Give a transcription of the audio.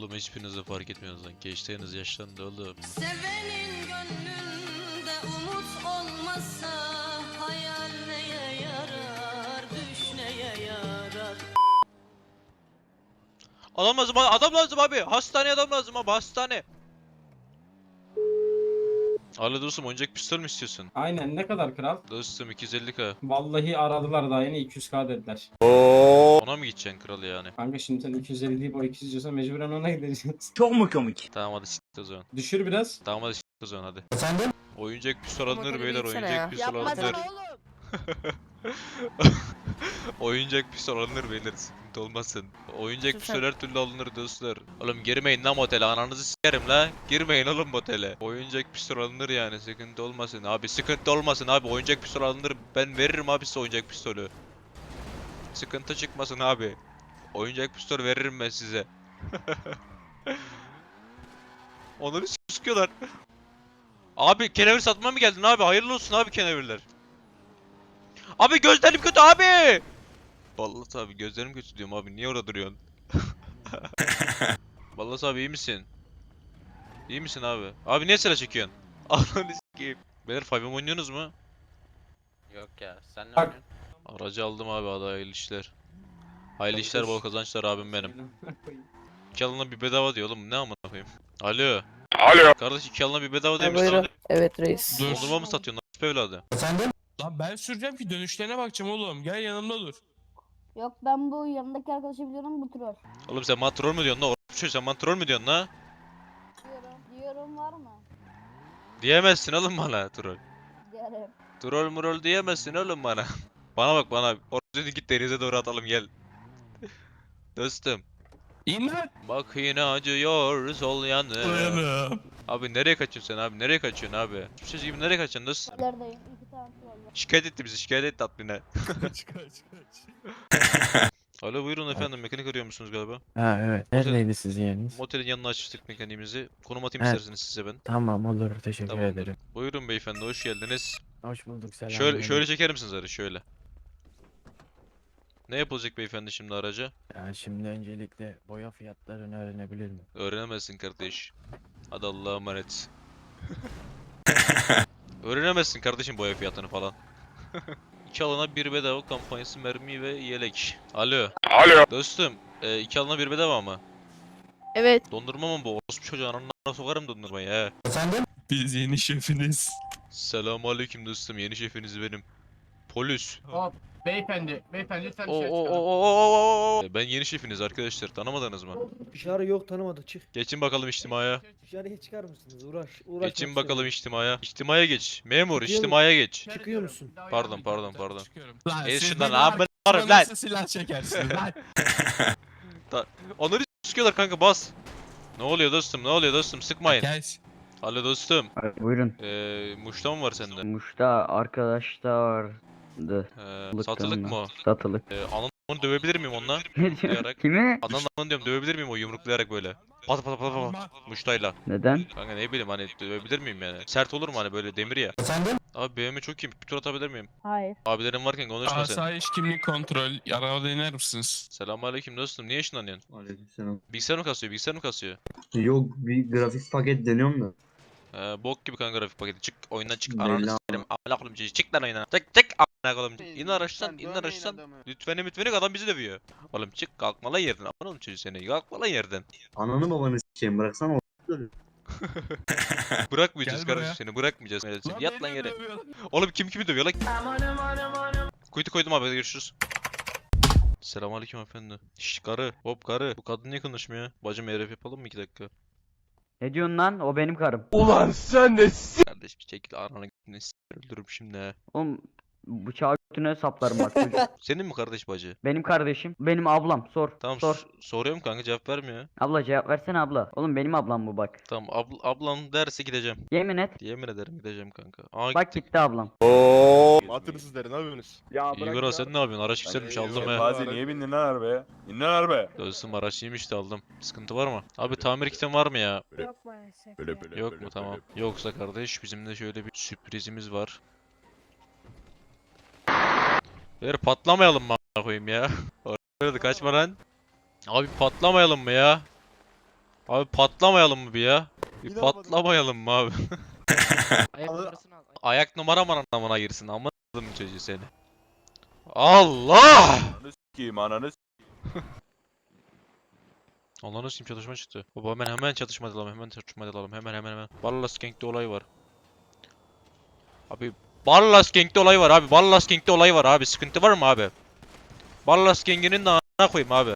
Oğlum hiçbirinize fark etmiyorsunuz lan. Gençleriniz yaşlandı oğlum. Sevenin gönlünde umut olmazsa hayal neye yarar, düş neye yarar? Adam lazım abi, adam lazım abi. Hastane adam lazım abi, hastane. Alo dostum oyuncak pistol mü istiyorsun? Aynen ne kadar kral? Dostum 250k. Vallahi aradılar daha yeni 200k dediler. Ona mı gideceksin kral yani? Kanka şimdi sen 250 deyip o 200 diyorsan mecburen ona gideceğiz. Çok mu komik? Tamam hadi s**t o zaman. Düşür biraz. Tamam hadi s**t o zaman hadi. Efendim? Oyuncak pistol alınır beyler oyuncak pistol alınır. Yapmasana oyuncak pistol alınır beyler sıkıntı olmasın. Oyuncak Sus pistol her türlü alınır dostlar. Oğlum girmeyin lan motele ananızı sikerim la. Girmeyin oğlum motele. Oyuncak pistol alınır yani sıkıntı olmasın. Abi sıkıntı olmasın abi oyuncak pistol alınır. Ben veririm abi size oyuncak pistolü. Sıkıntı çıkmasın abi. Oyuncak pistol veririm ben size. Onları sıkıyorlar. Abi kenevir satmaya mı geldin abi? Hayırlı olsun abi kenevirler. Abi gözlerim kötü abi. Vallahi abi gözlerim kötü diyorum abi. Niye orada duruyorsun? Vallahi abi iyi misin? İyi misin abi? Abi niye sıra çekiyorsun? Ananı sikeyim. Beyler 5 oynuyorsunuz mu? Yok ya sen ne oynuyorsun? Aracı aldım abi hadi hayırlı işler. Hayırlı işler bol kazançlar abim benim. İki alına bir bedava diyor oğlum ne amına koyayım. Alo. Alo. Kardeş iki alına bir bedava demişsin. Evet reis. Dur. Dondurma mı satıyorsun lan? Nasıl evladı? Efendim? Lan ben süreceğim ki dönüşlerine bakacağım oğlum. Gel yanımda dur. Yok ben bu yanındaki arkadaşı biliyorum bu troll. Oğlum sen bana troll mü diyorsun lan? Orospu çocuğu sen bana troll mü diyorsun lan? Diyorum. Diyorum var mı? Diyemezsin oğlum bana troll. Diyorum. Troll murol diyemezsin oğlum bana. bana bak bana. Orada git denize doğru atalım gel. Dostum. İn lan. Bak yine acıyor sol yanı. Abi nereye kaçıyorsun sen abi? Nereye kaçıyorsun abi? Şu gibi nereye kaçıyorsun dostum? İlerideyim. Şikayet etti bizi şikayet etti admine. kaç kaç kaç. Alo buyurun efendim mekanik arıyor musunuz galiba? Ha evet. Neredeydi sizin yeriniz? Motelin yanına açtık mekaniğimizi. Konum atayım Evet. isterseniz size ben. Tamam olur. Teşekkür Tamamdır. ederim. Buyurun beyefendi hoş geldiniz. Hoş bulduk. Selam. Şöyle şöyle çeker misiniz arı şöyle. Ne yapılacak beyefendi şimdi araca? Ya şimdi öncelikle boya fiyatlarını öğrenebilir miyim? Öğrenemezsin kardeş. Hadi Allah'a emanet. Öğrenemezsin kardeşim boya fiyatını falan. iki alana bir bedava kampanyası mermi ve yelek. Alo. Alo. Dostum, e, iki alana bir bedava mı? Evet. Dondurma mı bu? Orospu çocuğu ananına sokarım dondurmayı he. Efendim? Biz yeni şefiniz. Selamun aleyküm dostum, yeni şefiniz benim. Polis. Hop. Beyefendi. Beyefendi lütfen Oo, dışarı oo, çıkalım. oo, oo, oo. Ben yeni şefiniz arkadaşlar, tanımadınız mı? Dışarı yok tanımadı çık. Geçin bakalım içtimaya. Dışarıya çıkar mısınız? Uğraş. Uğraş. Geçin bakalım içtimaya. İçtimaya geç. Memur, mu? içtimaya geç. Çıkıyor musun? Pardon, pardon, pardon. Çıkıyorum. Lan siz şundan abi arkama lan nasıl silah çekersiniz lan? Onları sıkıyorlar kanka bas. Ne oluyor dostum? Ne oluyor dostum? Sıkmayın. Alo dostum. Buyurun. Ee, muşta mı var sende? Muş'ta arkadaşta vardı. Ee, satılık mı? Satılık. Ee, ananı onu dövebilir miyim onunla? Ne Diyarak. Kimi? Ananı ananı diyorum dövebilir miyim o yumruklayarak böyle? Pat pat pat pat pat. Muştayla. Neden? Kanka ne bileyim hani dövebilir miyim yani? Sert olur mu hani böyle demir ya? Efendim? Abi BMW çok iyi. Bir tur atabilir miyim? Hayır. Abilerim varken konuşma sen. Asayiş kimlik kontrol. Araba iner misiniz? Selamünaleyküm dostum. Niye ışınlanıyorsun? Aleykümselam. Bilgisayar mı kasıyor? Bilgisayar mı kasıyor? Yok bir grafik paket deniyorum da. Ee, bok gibi kanka grafik paketi. Çık oyundan çık. Ananı s**erim. Amına koyayım çocuğu. Çık lan oyundan. Çık çık. Amına koyayım çocuğu. İn araçtan. in araçtan. Lütfeni mütfeni adam bizi dövüyor. Oğlum çık kalkma lan yerden. Amına koyayım çocuğu seni. Kalkma lan yerden. Ananı babanı s**eyim bıraksana. Bırakmayacağız Gel kardeşim seni. Bırakmayacağız. Evet, seni. Yat lan yere. Oğlum kim kimi dövüyor lan? Kuytu koydum abi görüşürüz. Selamünaleyküm efendi. Şşş karı. Hop karı. Bu kadın niye konuşmuyor? Bacım RF yapalım mı 2 dakika? Ne diyorsun lan? O benim karım. Kardeş bir çekil ananı g***ni s*** öldürürüm şimdi ha. Oğlum bıçağı götüne saplarım bak. Senin mi kardeş bacı? Benim kardeşim. Benim ablam. Sor. Tamam Sor. s- soruyorum kanka cevap vermiyor. Abla cevap versene abla. Oğlum benim ablam bu bak. Tamam abl ablan derse gideceğim. Yemin et. Yemin ederim gideceğim kanka. Aa Bak gittik. gitti ablam. Atırısız derin ne yapıyorsunuz? Ya İyi sen ne yapıyorsun? Araç yükselmiş aldım he. Bazen niye bindin lan arabaya? İn lan arabaya. Dostum araç iyiymiş de aldım. Sıkıntı var mı? Abi tamir kitin var mı ya? Yok maalesef. Yok mu tamam. Yoksa kardeş bizim de şöyle bir sürprizimiz var. Ver patlamayalım mı koyayım ya? Orada kaçma lan. Abi patlamayalım mı ya? Abi patlamayalım mı bir ya? Bir patlamayalım mı abi? Ayak numarasını al. Ayak numaram anlamına girsin ama çocuğu seni. Allah! Ananı s**eyim ananı s**eyim. Allah'ın sim çatışma çıktı. Baba hemen hemen çatışma alalım hemen çatışma alalım hemen hemen hemen. Ballas Gang'de olay var. Abi Ballas Gang'de olay var abi. Ballas Gang'de olay var abi. Sıkıntı var mı abi? Ballas Gang'inin de a**ına koyayım abi.